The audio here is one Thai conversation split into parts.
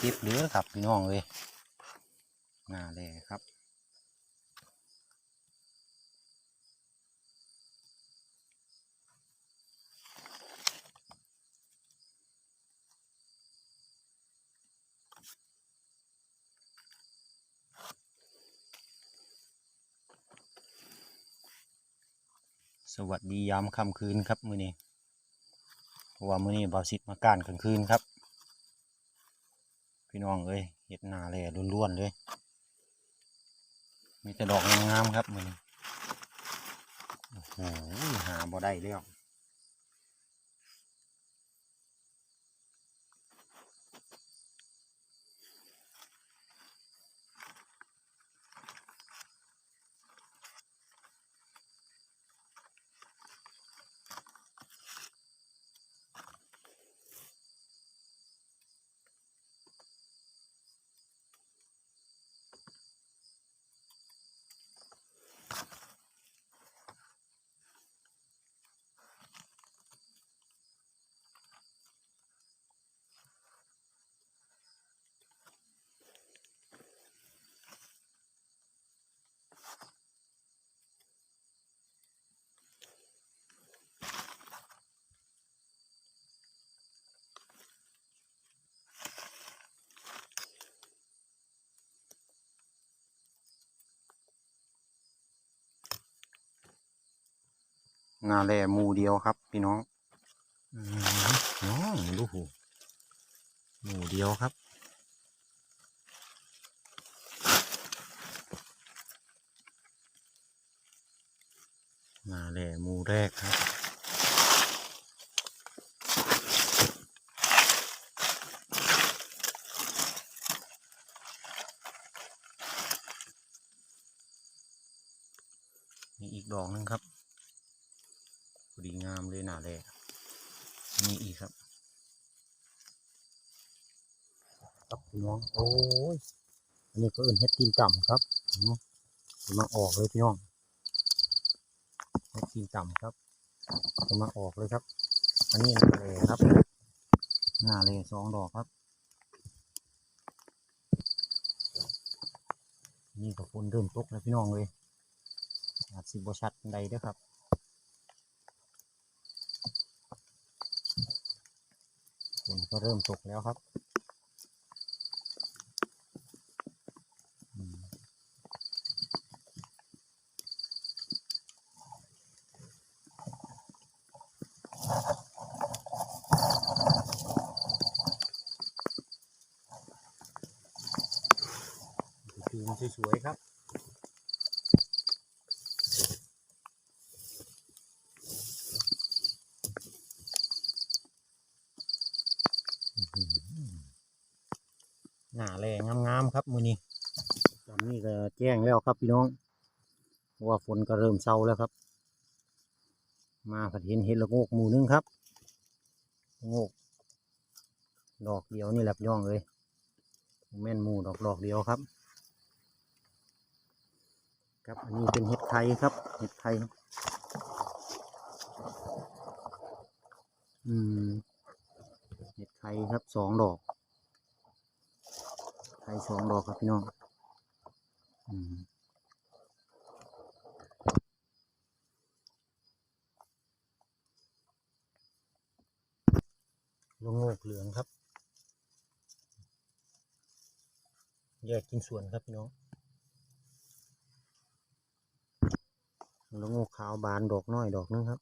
เก็บเหลือครับพี่น้องเลยหน้าแลยครับสวัสดียามค่ำคืนครับ มื้อนี้เพราะว่ามื้อนี้บาวสิทธิ์มากานกลางคืนครับ พี่น้องเอ้ยเห็ดนาแหล่ล้วนๆเลย มีแต่ดอกงามๆครับมันโอ้โหหาบ่ได้แล้ว นาแหล่หมูเดียวครับ พี่น้องน้องดูหูหมูเดียวครับหนาแหล่หมูแรกครับ มีอีกดอกหนึงครับพอดีงามเลยหนาแหล่มีอีกครับครับพี่ น้องโอ้ยอันนี้ก็เอิ้นเฮ็ดตีนต่ำครับเนาะกำลังออกเลยพี่น้องเฮ็ดตีนต่ำครับกำลังออกเลยครับ อันนี้หนาแหล่ครับหนาแหล่สองดอกครับ นี่ก็ฝนเริ่มตกแล้วพี่น้องเลยอาจสิบชัดใดเด้อครับฝนก็เริ่มตกแล้วครับอืมดูมันสวยๆครับ หน้าแรงงามๆครับมือนี้ตอนนี้ก็แจ้งแล้วครับพี่น้องว่าฝนก็เริ่มเศร้าแล้วครับ มาผัดเห็นเห็ดละโงกหมูนึงครับโงกดอกเดียวนี่แหละพี่น้องเลยแม่นหมูดอกดอกเดียวครับ ครับอันนี้เป็นเห็ดไทยครับเห็ดไทยอืมเห็ดไทยครับสองดอก ไทยสองดอกครับพี่น้องลงโงกเหลืองครับ แยกกินส่วนครับพี่น้องลงโงกขาวบานดอกน้อยดอกนึงครับ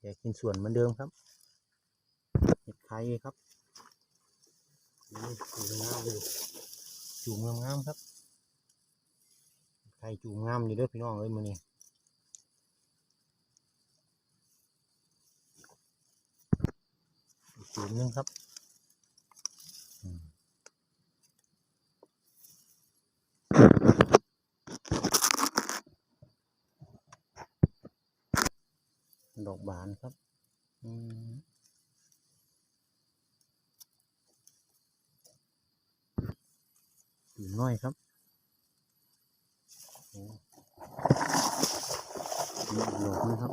แยกกินส่วนเหมือนเดิมครับเห็ดไข่ครับ จูงงามๆครับไข่จูงงามอยู่ด้วยพี่น้องเอ้ยมือนี้จูงหนึงครับดอกบานครับ อืม น้อยครับหลอกนะครับ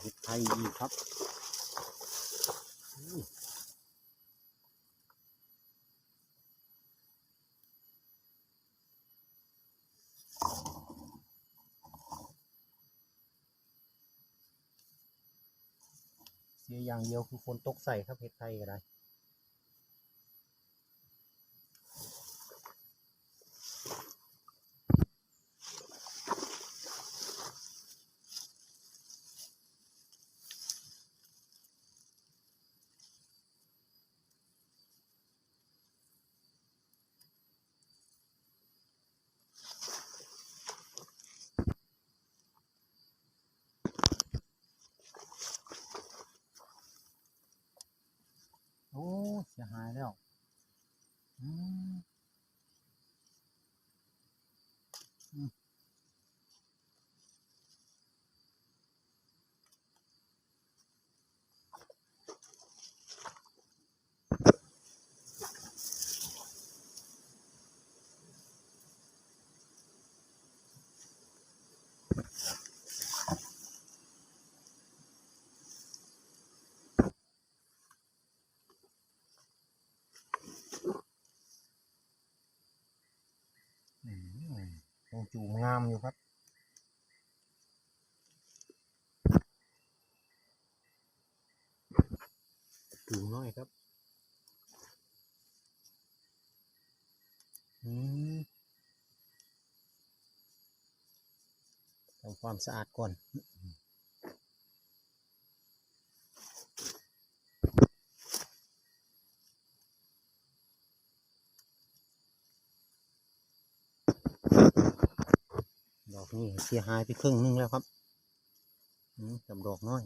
เห็ดไทยดีครับางเดียวคือฝนตกใส่ครับเห็ดไทยก็ได้ โอ้ เสียหายแล้ว อืมอืมอืมยังจูงงามอยู่ครับ จูงน้อยครับ อืม ทำความสะอาดก่อนดอกนี้เสียหายไปครึ่งหนึงแล้วครับอืมกับดอกน้อย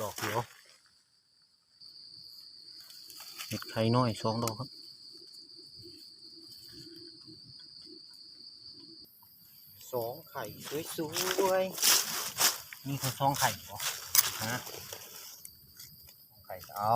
ดอกเดียวเห็ดไข่น้อยสองดอกครับสองไข่สวยๆนี่คือสองไข่เหรอฮะสองไข่เอา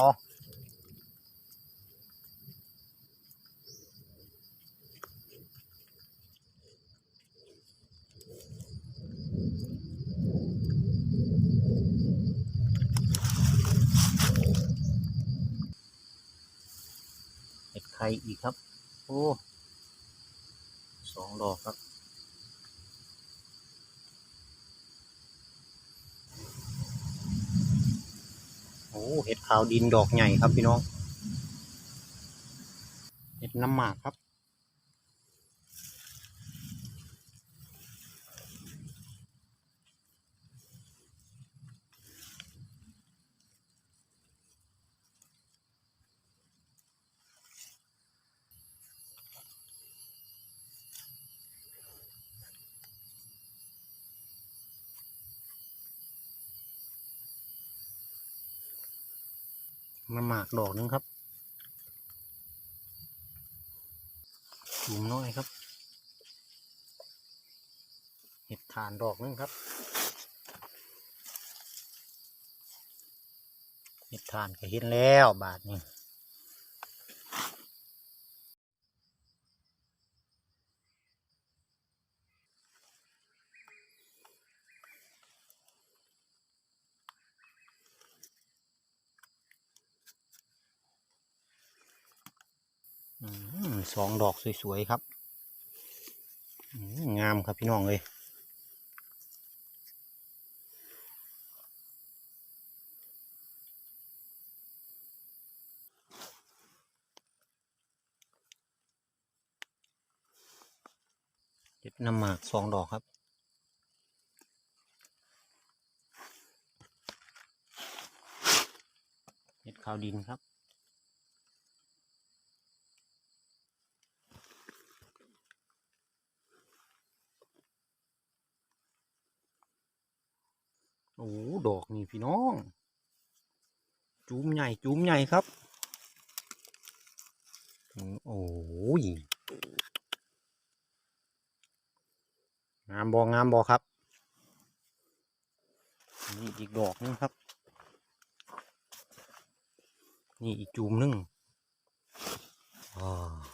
ข่อีกครับ โอ้สองดอกครับ โอ้เห็ดขาวดินดอกใหญ่ครับพี่น้อง เห็ดน้ำหมากครับ มาหมากดอกหนึงครับจุ่มน้อยครับ เห็ดฐานดอกหนึงครับ เห็ดฐานก็เห็นแล้วบาทนี้ สองดอกสวยๆครับ งามครับพี่น้องเลยเห็ดน้ำหมากสองดอกครับเห็ดขาวดินครับ อ้ดอกนี่พี่น้อง จุ้มใหญ่จุ้มใหญ่ครับโอ้ยงามบองามบอครับนี่อีกดอกหนึงครับ นี่อีกจูมหนึงอ่า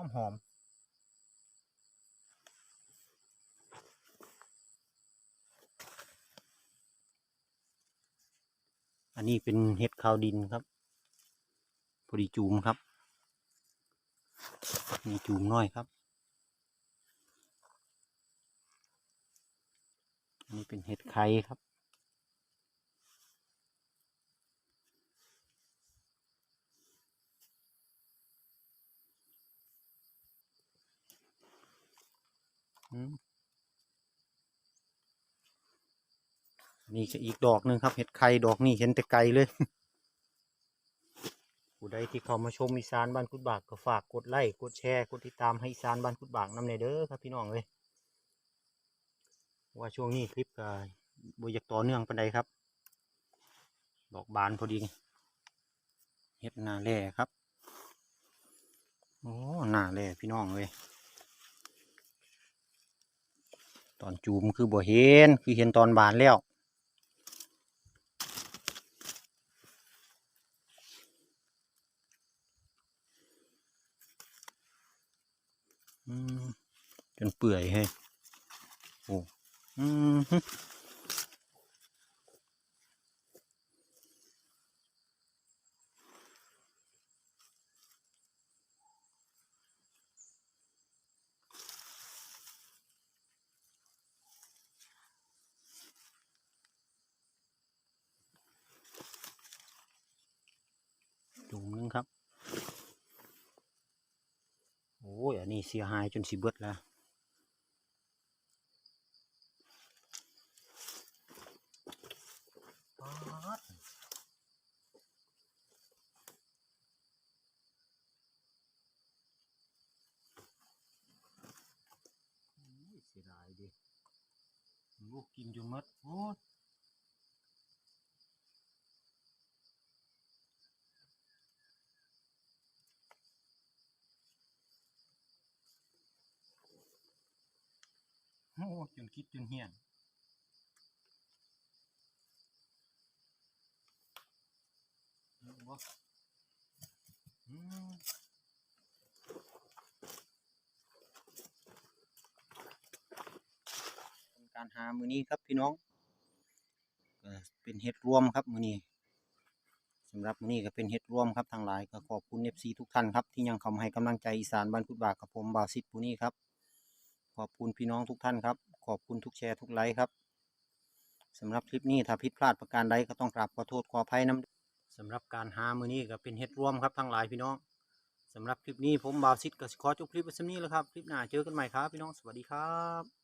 อมหอมอันนี้เป็นเห็ดขาวดินครับ พอดีจูมครับนี่จูมน้อยครับ อันนี้เป็นเห็ดไข่ครับ นี่ก็อีกดอกหนึ่งครับ เห็ดไข่ดอกนี่เห็นแต่ไกลเลย ผู้ใดที่เข้ามาชมอีสานบ้านคุดบากก็ฝากกดไลค์กดแชร์กดติดตามให้อีสานบ้านคุดบากนำในเด้อครับพี่น้องเลยว่าช่วงนี้คลิปก็บอยากต่อเนื่องปันใดครับ ดอกบานพอดีเห็ดหนาแร่ครับโอ้หนาแร่พี่น้องเลย ตอนจูมคือบ่เห็นคือเห็นตอนบานแล้วอืมจนเปื่อยให้โอ้อืมฮึจุ่มหนึงครับ โอ้ยอันนี้เสียหายจนสิเบิดแล้ว ป๊าดโอ้ยเสียดายดิลูกกิน จนหมดโอ้จนคิดจนเหี่ยนบ่อืมเป็นการหามือนี้ครับพี่น้องก็เป็นเห็ดรวมครับมือนี้สำหรับมือนี้ก็เป็นเห็ดรวมครับทางหลายก็ขอบคุณเอฟซีทุกท่านครับที่ยังเข้ามาให้กำลังใจอีสานบ้านพุทธบากกับผมบาวซิดปูนี่ครับ ขอบคุณพี่น้องทุกท่านครับ ขอบคุณทุกแชร์ทุกไลค์ครับสำหรับคลิปนี้ถ้าผิดพลาดประการใดก็ต้องกราบขอโทษขออภัยน้ำสำหรับการหามือนี้ก็เป็นเห็ดร่วมครับทั้งหลายพี่น้องสำหรับคลิปนี้ผมบาวซิดก็สิขอจบคลิปไว้สำนี้แล้วครับ คลิปหน้าเจอกันใหม่ครับพี่น้องสวัสดีครับ